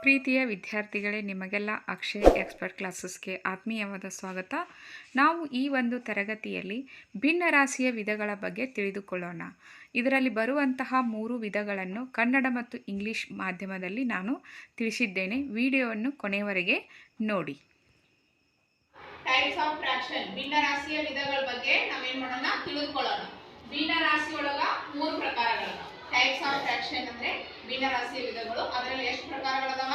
ಪ್ರೀತಿಯ ವಿದ್ಯಾರ್ಥಿಗಳೇ ನಿಮಗೆಲ್ಲ ಅಕ್ಷಯ್ ಎಕ್ಸ್ಪರ್ಟ್ ಕ್ಲಾಸಸ್ಗೆ ಆತ್ಮೀಯವಾದ ಸ್ವಾಗತ. ನಾವು ಈ ಒಂದು ತರಗತಿಯಲ್ಲಿ ಭಿನ್ನ ರಾಶಿಯ ವಿಧಗಳ ಬಗ್ಗೆ ತಿಳಿದುಕೊಳ್ಳೋಣ. ಇದರಲ್ಲಿ ಬರುವಂತಹ ಮೂರು ವಿಧಗಳನ್ನು ಕನ್ನಡ ಮತ್ತು ಇಂಗ್ಲಿಷ್ ಮಾಧ್ಯಮದಲ್ಲಿ ನಾನು ತಿಳಿಸಿದ್ದೇನೆ. ವಿಡಿಯೋವನ್ನು ಕೊನೆಯವರೆಗೆ ನೋಡಿ. ಟೈಪ್ಸ್ ಆಫ್ ಫ್ರಾಕ್ಷನ್ ಭಿನ್ನ ರಾಶಿಯ ವಿಧಗಳ ಬಗ್ಗೆ ನಾವೇನು ಮಾಡೋಣ? ತಿಳಿದುಕೊಳ್ಳೋಣ. ಭಿನ್ನ ರಾಶಿ ಒಳಗ ಮೂರು ಪ್ರಕಾರಗಳದಾವ ಟೈಪ್ಸ್ ಆಫ್ ಫ್ರಾಕ್ಷನ್ ಅಂದ್ರೆ ಭಿನ್ನರಾಶಿಯ ವಿಧಗಳು. ಅದರಲ್ಲಿ ಎಷ್ಟು ಪ್ರಕಾರಗಳದಾವ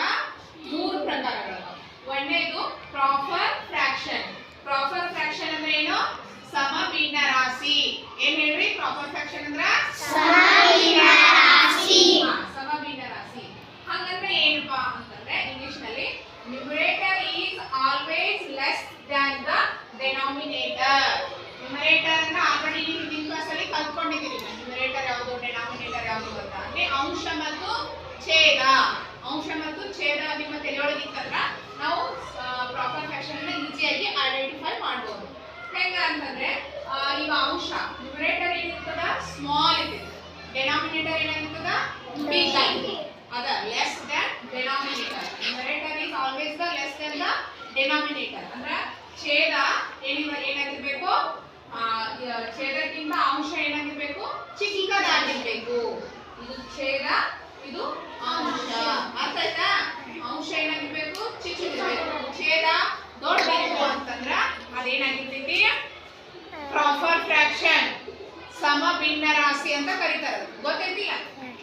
ಮೂರು ಪ್ರಕಾರಗಳದಾವ ಒಂದನೇದು ಪ್ರಾಪರ್ ಫ್ರಾಕ್ಷನ್ ಪ್ರಾಪರ್ ಫ್ರಾಕ್ಷನ್ ಅಂದ್ರೆ ಏನು? ಸಮ ಭಿನ್ನ ರಾಶಿ ಏನ್ ಹೇಳ್ರಿ? ಪ್ರಾಪರ್ ಫ್ರಾಕ್ಷನ್ ಅಂದ್ರ ಹಾ, ಸಮ ಭಿನ್ನ ರಾಶಿ ಹಂಗಂದ್ರೆ ಏನಪ್ಪಾ ಅಂತಂದ್ರೆ ಇಂಗ್ಲಿಷ್ನಲ್ಲಿ numerator is always less than the denominator numerator ಅಂದ್ರೆ ಆಲ್ರೆಡಿ ನೀವು ಹಿಂದಿನ ಕ್ಲಾಸ್ ಅಲ್ಲಿ ಕಲ್ತ್ಕೊಂಡಿದ್ದೀರಿ ನ್ಯೂಮರೇಟರ್ ಯಾವುದು ಡೆನಾಮಿನೇಟರ್ ಯಾವುದು ಅಂತ ಅಂದ್ರೆ ಅಂಶ ಮತ್ತು ಛೇದ ಅಂಶ ಮತ್ತು ಛೇದ ನಿಮ್ಮ ತಲೆಯೊಳಗೆ ಇತ್ತಂದ್ರ ನಾವು ಪ್ರಾಪರ್ ಫ್ಯಾಕ್ಷನ್ ಈಸಿಯಾಗಿ ಐಡೆಂಟಿಫೈ ಮಾಡ್ಬೋದು. ಹೆಂಗ ಅಂತಂದ್ರೆ ಈಗ ಅಂಶ ನ್ಯೂಮರೇಟರ್ ಏನಿರ್ತದ? ಸ್ಮಾಲ್ ಇರ್ತದೆ ಡೆನಾಮಿನೇಟರ್ ಏನಾಗಿರ್ತದ? ಬಿಗ್ ಆಗಿದೆ ಅದ less than denominator numerator is always the less than the denominator ಅಂದ್ರೆ ಛೇದ ಏನಿವ ಏನಾಗಿರ್ಬೇಕು? ಛೇದಕ್ಕಿಂತ ಅಂಶ ಏನಾಗಿರ್ಬೇಕು ಚಿಕ್ಕದಾಗಿರ್ಬೇಕು ಇದು ಛೇದ ಇದು ಅಂಶ ಅರ್ಥ ಆಯ್ತಾ ಅಂಶ ಏನಾಗಿರ್ಬೇಕು ಚಿಕ್ಕದಿರ್ಬೇಕು ಛೇದ ದೊಡ್ಡದಿರ್ಬೇಕು ಅಂತಂದ್ರ ಅದೇನಾಗಿರ್ತೈತಿ ಪ್ರಾಪರ್ ಫ್ರಾಕ್ಷನ್ ಸಮ ಭಿನ್ನ ರಾಶಿ ಅಂತ ಗೊತ್ತೈತಿಲ್ಲ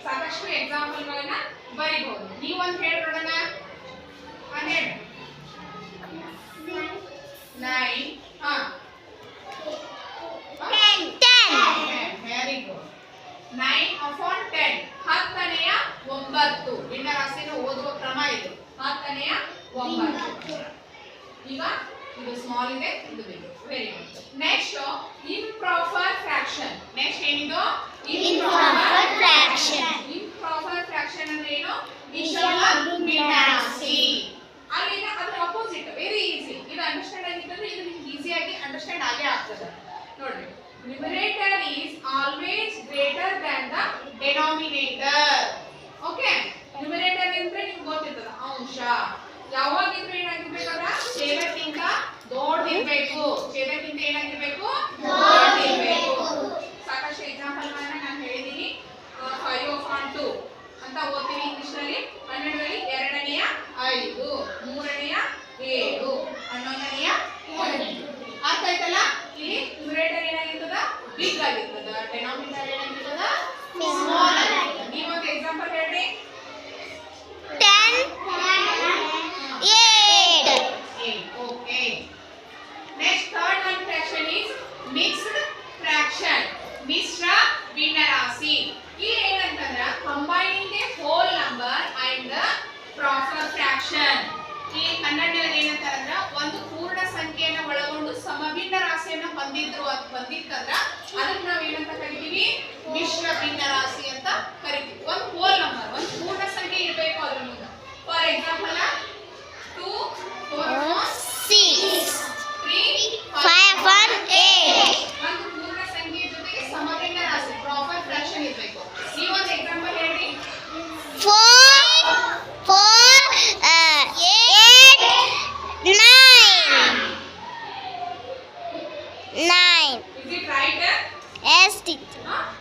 ಸಾಕಷ್ಟು ಎಕ್ಸಾಂಪಲ್ ಗಳನ್ನ ಬರಿಬಹುದು ನೀವೊಂದು ಹೇಳಿ ನೋಡೋಣ ಹನ್ನೆರಡು. ನೈನ್ ಹಾ. Very good nine upon ten ಹತ್ತನೆಯ ಒಂಬತ್ತು. ಇನ್ನ ರಾಶಿನ ಓದುವ ಕ್ರಮ ಇದು. ಹತ್ತನೆಯ ಒಂಬತ್ತು. ಈಗ ಇದು ಸ್ಮಾಲ್ ಇದೆ ಇದು big very good next improper fraction next ಏನಿದು? ಇಂಪ್ರಾಪರ್ ಫ್ರಾಕ್ಷನ್ ಇಂಪ್ರಾಪರ್ ಫ್ರಾಕ್ಷನ್ ಅಂದ್ರೆ ಏನು? ವಿಷಮ ಅಲ್ಲಿ ಅಲ್ಲಿನ ಅದ್ರ ಅಪೋಸಿಟ್ ವೆರಿ ಈಸಿ ಇದು ಅಂಡರ್ಸ್ಟ್ಯಾಂಡ್ ಆಗಿದ್ರೆ ಇದು ನಿಮ್ಗೆ ಈಸಿಯಾಗಿ ಅಂಡರ್ಸ್ಟ್ಯಾಂಡ್ ಆಗೇ ಆಗ್ತದೆ. ನೋಡ್ರಿ. Numerator is always greater than the denominator okay numerator ಅಂದ್ರೆ ನಿಮ್ಗೆ ಗೊತ್ತಿರ್ತದ ಅಂಶ ಯಾವಾಗಿದ್ರು ಏನಾಗಿರ್ಬೇಕಂದ್ರ ಛೇದಕ್ಕಿಂತ ದೊಡ್ಡದಿರ್ಬೇಕು ಛೇದಕ್ಕಿಂತ ಏನಾಗಿರ್ಬೇಕು ದೊಡ್ಡದಿರ್ಬೇಕು ಸಾಕಷ್ಟು ಎಕ್ಸಾಂಪಲ್ಗಳನ್ನ ನಾನು ಹೇಳಿದ್ದೀನಿ ಫೈವ್ ಆಫ್ ಆನ್ ಟು ಅಂತ ಓದ್ತೀವಿ ಇಂಗ್ಲಿಷ್ನಲ್ಲಿ ಕನ್ನಡದಲ್ಲಿ ಎರಡನೆಯ ಐದು ಮೂರನೆಯ ಏಳು ಹನ್ನೊಂದನೆಯ ಒಂದು ಅರ್ಥ ಆಯ್ತಲ್ಲ ಇಲ್ಲಿ ನ್ಯೂಮರೇಟರ್ ಏನಾಗಿರ್ತದ ಬಿಗ್ ಆಗಿರ್ತದ ಡೆನಾಮಿನೇಟರ್ ಏನಾಗಿರ್ತದ ಸ್ಮಾಲ್ ಆಗಿರ್ತದ ಒಂದು ಎಕ್ಸಾಂಪಲ್ ಹೇಳ್ರಿ ten, eight, Eight. Okay. Next third one fraction is mixed fraction. ಮಿಶ್ರ ಭಿನ್ನರಾಶಿ ಇಲ್ಲಿ ಏನಂತಂದ್ರ combining the whole number and the proper fraction ಈ ಕನ್ನಡದಲ್ಲಿ ಏನಂತಾರಂದ್ರ ಒಂದು ಸಂಖ್ಯೆಯನ್ನು ಒಳಗೊಂಡು ಸಮಭಿನ್ನ ರಾಶಿಯನ್ನ ಹೊಂದಿದ್ರು ಅಂತ ಬಂದಿತ್ತಂದ್ರ ಅದನ್ನ ನಾವೇನಂತ ಕರಿತೀವಿ? ಮಿಶ್ರ Is it right? Yes, teacher. Huh?